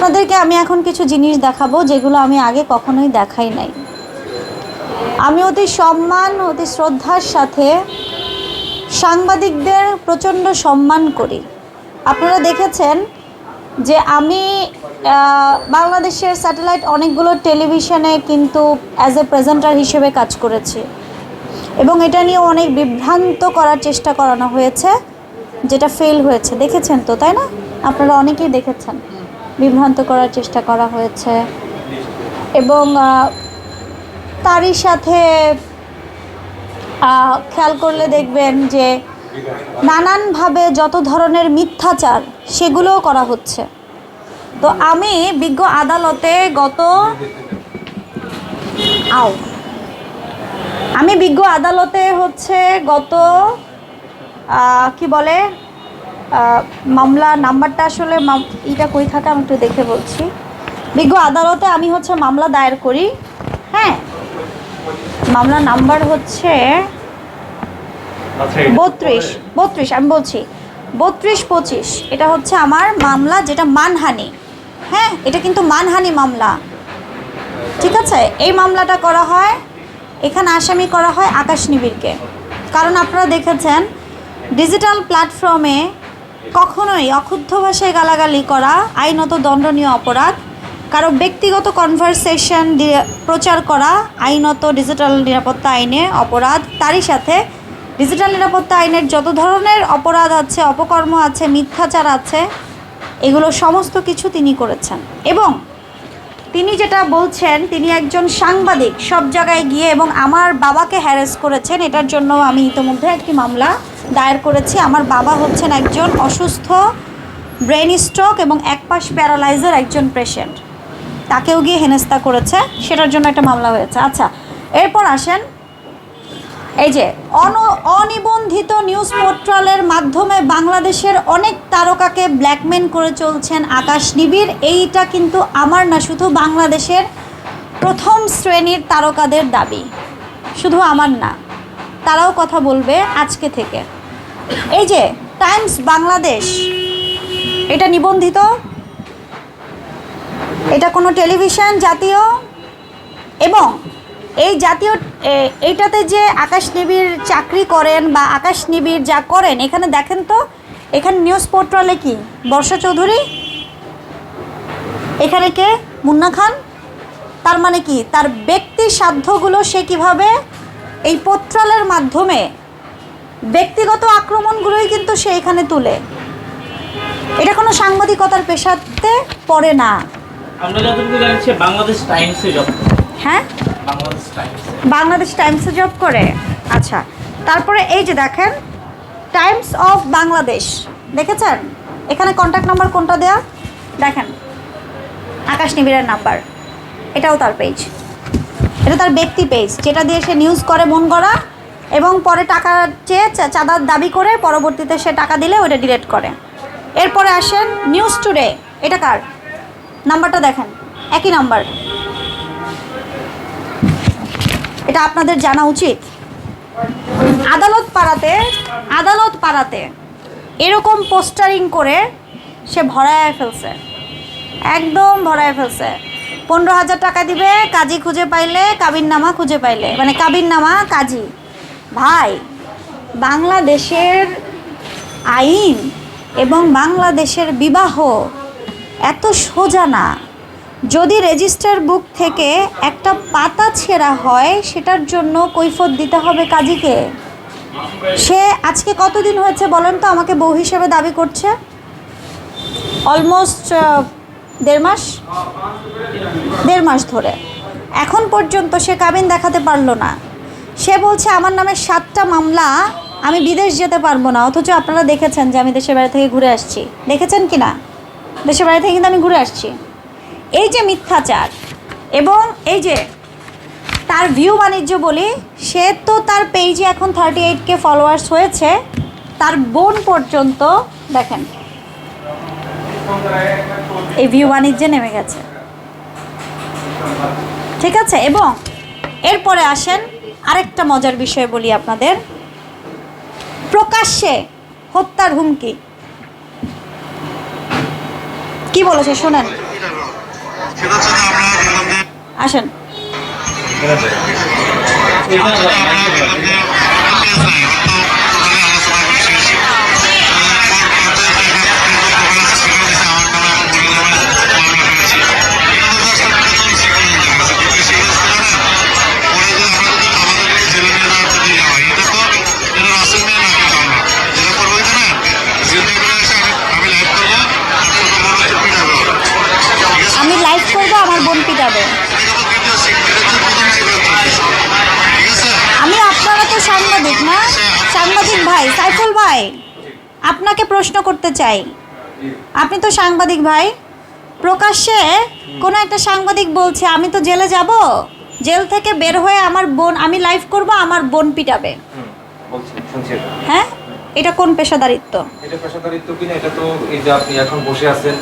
আপনাদেরকে আমি এখন কিছু জিনিস দেখাবো যেগুলো আমি আগে কখনোই দেখাই নাই। আমি অতি সম্মান, অতি শ্রদ্ধার সাথে সাংবাদিকদের প্রচণ্ড সম্মান করি। আপনারা দেখেছেন যে আমি বাংলাদেশের স্যাটেলাইট অনেকগুলো টেলিভিশনে কিন্তু অ্যাজ এ প্রেজেন্টার হিসেবে কাজ করেছি। এবং এটা নিয়ে অনেক বিভ্রান্ত করার চেষ্টা করানো হয়েছে, যেটা ফেল হয়েছে। দেখেছেন তো, তাই না? আপনারা অনেকেই দেখেছেন। বিভ্রান্ত করার চেষ্টা করা হয়েছে। এবং তারই সাথে খেয়াল করলে দেখবেন যে নানানভাবে যত ধরনের মিথ্যাচার সেগুলোও করা হচ্ছে। তো আমি বিজ্ঞ আদালতে গত আও, আমি বিজ্ঞ আদালতে হচ্ছে গত কি বলে? মামলা নাম্বারটা আসলে ইটা কই থাকে আমি একটু দেখে বলছি। বিজ্ঞ আদালতে আমি হচ্ছে মামলা দায়ের করি। হ্যাঁ? মামলা নাম্বার হচ্ছে বত্রিশ বত্রিশ আমি বলছি। বত্রিশ পঁচিশ এটা হচ্ছে আমার মামলা যেটা মানহানি। হ্যাঁ? এটা কিন্তু মানহানি মামলা। ঠিক আছে? এই মামলাটা করা হয় এখানে আসামি করা হয় আকাশ নিবিড়কে। কারণ আপনারা দেখেছেন ডিজিটাল প্ল্যাটফর্মে কখনোই অক্ষুব্ধ ভাষায় গালাগালি করা, আইনত দণ্ডনীয় অপরাধ, কারও ব্যক্তিগত কনভারসেশন প্রচার করা, আইনত ডিজিটাল নিরাপত্তা আইনে অপরাধ, তারই সাথে ডিজিটাল নিরাপত্তা আইনের যত ধরনের অপরাধ আছে, অপকর্ম আছে, মিথ্যাচার আছে, এগুলো সমস্ত কিছু তিনি করেছেন। এবং তিনি যেটা বলছেন, তিনি একজন সাংবাদিক, সব জায়গায় গিয়ে এবং আমার বাবাকে হ্যারেস করেছেন, এটার জন্য আমি ইতোমধ্যে একটি মামলা দায়ের করেছি। আমার বাবা হচ্ছেন একজন অসুস্থ, ব্রেন স্ট্রোক এবং একপাশ প্যারালাইজার একজন পেশেন্ট। তাকেও গিয়ে হেনস্থা করেছে। সেটার জন্য একটা মামলা হয়েছে। আচ্ছা এরপর আসেন এই যে, অন, অনিবন্ধিত নিউজ পোর্টালের মাধ্যমে বাংলাদেশের অনেক তারকাকে ব্ল্যাকমেন করে চলছেন আকাশ নিবিড়। এইটা কিন্তু আমার না, শুধু বাংলাদেশের প্রথম শ্রেণির তারকাদের দাবি। শুধু আমার না, তারাও কথা বলবে আজকে থেকে। এই যে টাইমস বাংলাদেশ এটা নিবন্ধিত? এটা কোনো টেলিভিশন জাতীয়? এবং এই জাতীয় এইটাতে যে আকাশ নিবিড় চাকরি করেন বা আকাশ নিবিড় যা করেন, এখানে দেখেন তো, এখানে নিউজ পোর্টালে কি? বর্ষা চৌধুরী? এখানে কে? মুন্না খান? তার মানে কি? তার ব্যক্তি সাধ্যগুলো সে কীভাবে এই পোর্টালের মাধ্যমে ব্যক্তিগত আক্রমণগুলোই কিন্তু সে এখানে তুলে। এটা কোনো সাংবাদিকতার পেশাতে পড়ে না। আমরা যতটুকু জানছি বাংলাদেশ টাইমসে জব। হ্যাঁ? বাংলাদেশ টাইমসে। বাংলাদেশ টাইমসে জব করে? আচ্ছা তারপরে এই যে দেখেন টাইমস অফ বাংলাদেশ দেখেছেন? এখানে কন্ট্যাক্ট নাম্বার কোনটা দেয়া? দেখেন আকাশ নিবিড়ের নাম্বার এটাও তার পেজ এটা তার ব্যক্তি পেজ যেটা দিয়ে সে নিউজ করে মন করা এবং পরে টাকা চেয়ে চাঁদার দাবি করে পরবর্তীতে সে টাকা দিলে ওটা ডিলেট করে। এরপরে আসেন নিউজ টুডে এটা কার? নাম্বারটা দেখেন। একই নাম্বার। এটা আপনাদের জানা উচিত। আদালত পাড়াতে আদালত পাড়াতে এরকম পোস্টারিং করে সে ভরায় ফেলছে। একদম ভরায় ফেলছে। পনেরো হাজার টাকা দিবে, কাজী খুঁজে পাইলে কাবির নামা খুঁজে পাইলে। মানে কাবির নামা কাজী। ভাই, বাংলাদেশের আইন এবং বাংলাদেশের বিবাহ এত সোজা না। যদি রেজিস্টার বুক থেকে একটা পাতা ছেঁড়া হয়, সেটার জন্য কৈফত দিতে হবে কাজীকে। সে আজকে কতদিন হয়েছে বলেন তো, আমাকে বউ হিসেবে দাবি করছে? অলমোস্ট দেড় মাস? দেড় মাস ধরে। এখন পর্যন্ত সে কাবিন দেখাতে পারল না। সে বলছে, আমার নামে সাতটা মামলা, আমি বিদেশ যেতে পারব না। অথচ আপনারা দেখেছেন যে আমি দেশের বাড়ি থেকে ঘুরে আসছি। দেখেছেন কি না? দেশের বাড়ি থেকে কিন্তু আমি ঘুরে আসছি। এই যে মিথ্যাচার এবং এই যে তার ভিউ বাণিজ্য বলি, সে তো তার পেজে এখন থার্টি এইট কে ফলোয়ার্স হয়েছে। তার বোন পর্যন্ত, দেখেন, এই ভিউ বাণিজ্যে নেমে গেছে। ঠিক আছে? এবং এরপরে আসেন আরেকটা মজার বিষয় বলি আপনাদের। প্রকাশ্যে হত্যার হুমকি। কি বলেছে শোনেন। আসেন। ঠিক আছে। ভাই আপনাকে প্রশ্ন করতে চাই। আপনি তো সাংবাদিক ভাই। প্রকাশ্যে কোনো একটা সাংবাদিক বলছে আমি তো জেলে যাব। জেল থেকে বের হয়ে আমার বোন আমি লাইভ করব আমার বোন পিটাবে। হ্যাঁ? এটা কোন পেশাদারিত্ব? এটা পেশাদারিত্ব কিনা এটা তো এই যে আপনি এখন বসে আছেন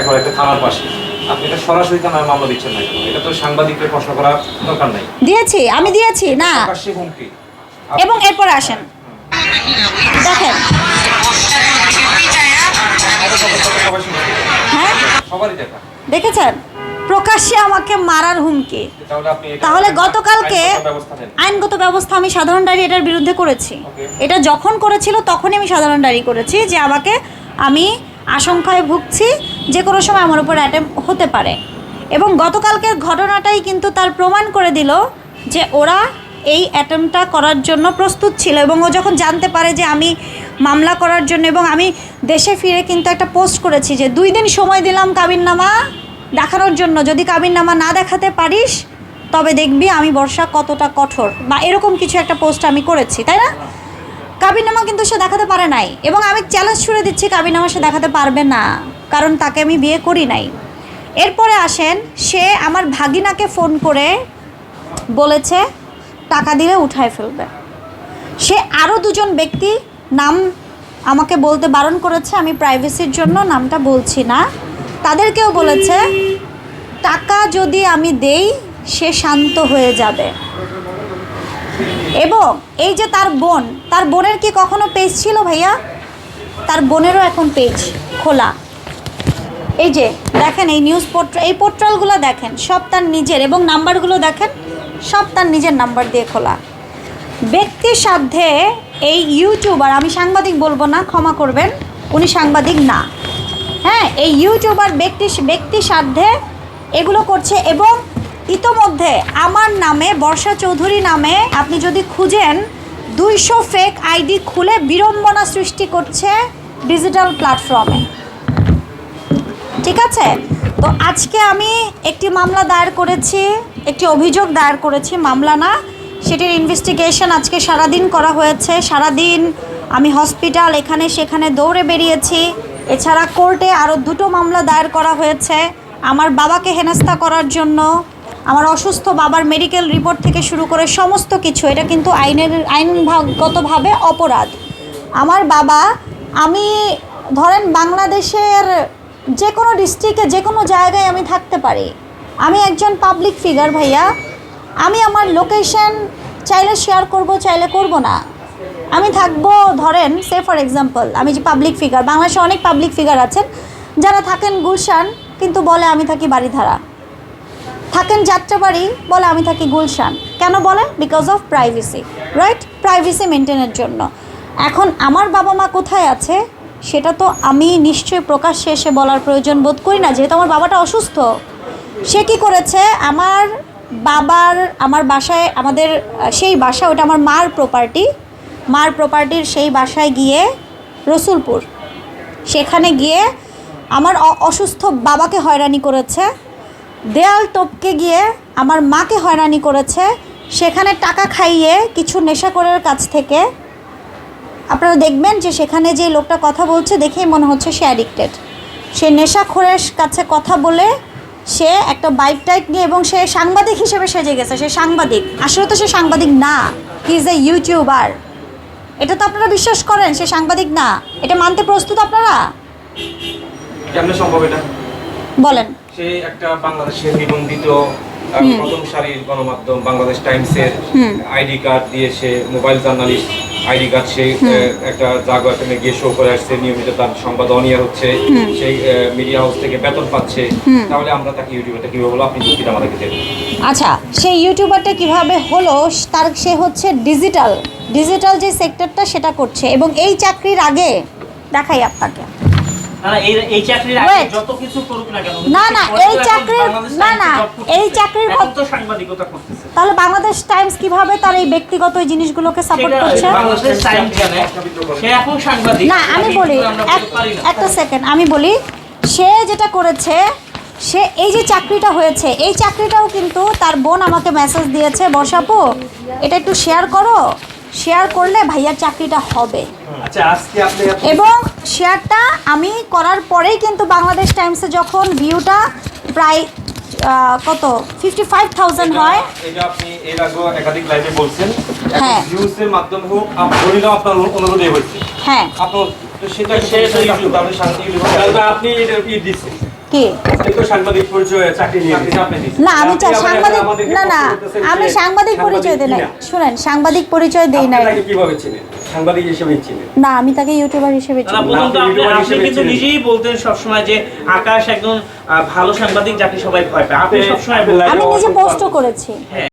এখন একটা থানার পাশে। আপনি এটা সরাসরি থানায় মামলা দিচ্ছেন না এটা তো সাংবাদিককে প্রশ্ন করার দরকার নাই। দিয়েছি আমি দিয়েছি না। হুমকি। এবং এরপরে আসেন। দেখেন। হ্যাঁ? দেখেছেন? প্রকাশ্যে আমাকে মারার হুমকি। তাহলে গতকালকে আইনগত ব্যবস্থা আমি সাধারণ ডায়েরি এটার বিরুদ্ধে করেছি। এটা যখন করেছিল, তখনই আমি সাধারণ ডায়েরি করেছি যে আমাকে আমি আশঙ্কায় ভুগছি যে কোনো সময় আমার উপর অ্যাটেম্প হতে পারে। এবং গতকালকের ঘটনাটাই কিন্তু তার প্রমাণ করে দিল যে ওরা এই অ্যাটেম্পটা করার জন্য প্রস্তুত ছিল এবং ও যখন জানতে পারে যে আমি মামলা করার জন্য এবং আমি দেশে ফিরে কিন্তু একটা পোস্ট করেছি যে, দুই দিন সময় দিলাম কাবিননামা দেখানোর জন্য। যদি কাবিননামা না দেখাতে পারিস, তবে দেখবি আমি বর্ষা কতটা কঠোর। বা এরকম কিছু একটা পোস্ট আমি করেছি, তাই না? কাবিননামা কিন্তু সে দেখাতে পারে নাই এবং আমি চ্যালেঞ্জ ছুড়ে দিচ্ছি কাবিননামা সে দেখাতে পারবে না, কারণ তাকে আমি বিয়ে করি নাই। এরপরে আসেন, সে আমার ভাগিনাকে ফোন করে বলেছে টাকা দিলে উঠায় ফেলবে। সে আরও দুজন ব্যক্তি নাম আমাকে বলতে বারণ করেছে, আমি প্রাইভেসির জন্য নামটা বলছি না। তাদেরকেও বলেছে, টাকা যদি আমি দেই, সে শান্ত হয়ে যাবে। এবং এই যে তার বোন, তার বোনের কি কখনো পেজ ছিল ভাইয়া? তার বোনেরও এখন পেজ খোলা। এই যে, দেখেন এই নিউজ পোর্টাল এই পোর্টালগুলো দেখেন, সব তার নিজের এবং নাম্বারগুলো দেখেন। সব তার নিজের নাম্বার দিয়ে খোলা। ব্যক্তির সাধ্যে এই ইউটিউবার আমি সাংবাদিক বলব না, ক্ষমা করবেন, উনি সাংবাদিক না। হ্যাঁ এই ইউটিউবার ব্যক্তি ব্যক্তি সাধ্যে এগুলো করছে এবং ইতোমধ্যে আমার নামে, বর্ষা চৌধুরী নামে আপনি যদি খুঁজেন, দুইশো ফেক আইডি খুলে বিড়ম্বনা সৃষ্টি করছে ডিজিটাল প্ল্যাটফর্মে ঠিক আছে? তো আজকে আমি একটি মামলা দায়ের করেছি একটি অভিযোগ দায়ের করেছি, মামলা না। সেটির ইনভেস্টিগেশন আজকে সারাদিন করা হয়েছে। সারাদিন আমি হসপিটাল এখানে সেখানে দৌড়ে বেরিয়েছি। এছাড়া কোর্টে আরও দুটো মামলা দায়ের করা হয়েছে। আমার বাবাকে হেনস্থা করার জন্য, আমার অসুস্থ বাবার মেডিকেল রিপোর্ট থেকে শুরু করে সমস্ত কিছু, এটা কিন্তু আইনের, আইনগতভাবে অপরাধ। আমার বাবা, আমি ধরেন বাংলাদেশের যে কোনো ডিস্ট্রিক্টে যে কোনো জায়গায় আমি থাকতে পারি। আমি একজন পাবলিক ফিগার ভাইয়া। আমি আমার লোকেশন চাইলে শেয়ার করব, চাইলে করব না। আমি থাকব, ধরেন সে ফর এক্সাম্পল আমি যে পাবলিক ফিগার বাংলাদেশে অনেক পাবলিক ফিগার আছেন, যারা থাকেন গুলশান, কিন্তু বলে আমি থাকি বাড়িধারা থাকেন যাত্রাবাড়ি, বলে আমি থাকি গুলশান। কেন বলে? Because of privacy right privacy মেনটেনের জন্য। এখন আমার বাবা মা কোথায় আছে, সেটা তো আমি নিশ্চয়ই প্রকাশ্যে এসে বলার প্রয়োজন বোধ করি না, যেহেতু আমার বাবাটা অসুস্থ। সে কি করেছে? আমার বাবার, আমার বাসায়, আমাদের সেই বাসা, ওটা আমার মার প্রপার্টি মার প্রপার্টির সেই বাসায় গিয়ে রসুলপুর। সেখানে গিয়ে আমার অসুস্থ বাবাকে হয়রানি করেছে। দেয়াল টপকে গিয়ে আমার মাকে হয়রানি করেছে। সেখানে টাকা খাইয়ে কিছু নেশাখোরের কাছ থেকে আপনারা দেখবেন যে সেখানে যে লোকটা কথা বলছে দেখেই মনে হচ্ছে সে অ্যাডিক্টেড সে নেশাখোরের কাছে কথা বলে সে একটা বাইক টাইক নিয়ে এবং সে সাংবাদিক হিসেবে সেজে গেছে সে সাংবাদিক। আসলে তো সে সাংবাদিক না হি ইজ এ ইউটিউবার এটা তো আপনারা বিশ্বাস করেন সে সাংবাদিক না। এটা মানতে প্রস্তুত আপনারা? কেমনে সম্ভব এটা? বলেন। সে একটা বাংলাদেশের নিবন্ধিত প্রথম সারির গণমাধ্যম বাংলাদেশ টাইমসের আইডি কার্ড দিয়ে সে মোবাইল জার্নালিস্ট আইডি কার্ড সে একটা জায়গা এখানে গিয়ে শো করে আসছে নিয়মিত তার সংবাদ অনিয়ার হচ্ছে সেই মিডিয়া হাউস থেকে বেতন পাচ্ছে। তাহলে আমরা তাকে ইউটিউবে কীভাবে বলো আপনি যুক্তিটা আমাদেরকে দেবেন আচ্ছা সেই ইউটিউবারটা কীভাবে হলো তার সে হচ্ছে ডিজিটাল ডিজিটাল যে সেক্টরটা সেটা করছে এবং এই চাকরির আগে দেখাই আপনাকে। না না, এই এই এই চাকরির- তাহলে বাংলাদেশ টাইমস কীভাবে তার এই ব্যক্তিগত এই জিনিসগুলোকে সাপোর্ট করছে? বাংলাদেশ টাইমস জানে। সে এখন সাংবাদিক। না আমি বলি। একটা সেকেন্ড আমি বলি সে যেটা করেছে সে এই যে চাকরিটা হয়েছে এই চাকরিটাও কিন্তু তার বোন আমাকে মেসেজ দিয়েছে বর্ষাপু এটা একটু শেয়ার করো। শেয়ার করলে ভাইয়ার চাকরিটা হবে। আচ্ছা আজকে আপনি এবং শেয়ারটা আমি করার পরেই কিন্তু বাংলাদেশ টাইমসে যখন ভিউটা প্রায় কত? ফিফটি ফাইভ থাউজেন্ড হয়। এটা আপনি এর আগে একাধিক লাইভে বলছেন। হ্যাঁ। ভিউজ এর মাধ্যমে হোক আপনি আপনার অনুরোধে হয়েছে হ্যাঁ। আপনার সেটা শেষ সে আপনি শান্তি সাংবাদিক তাহলে আপনি এটা দিচ্ছেন। কি। না আমি সাংবাদিক না না আমি সাংবাদিক পরিচয় দিই নাই। শুনেন সাংবাদিক পরিচয় দিই নাই। আপনি তাকে কীভাবে চিনেন? সাংবাদিক হিসেবে না আমি তাকে ইউটিউবার হিসেবে আপনি কিন্তু নিজেই বলতেন সবসময় যে আকাশ একজন ভালো সাংবাদিক যাকে সবাই ভয় পায়। আপনি সবসময় আমি নিজে পোস্টও করেছি। হ্যাঁ।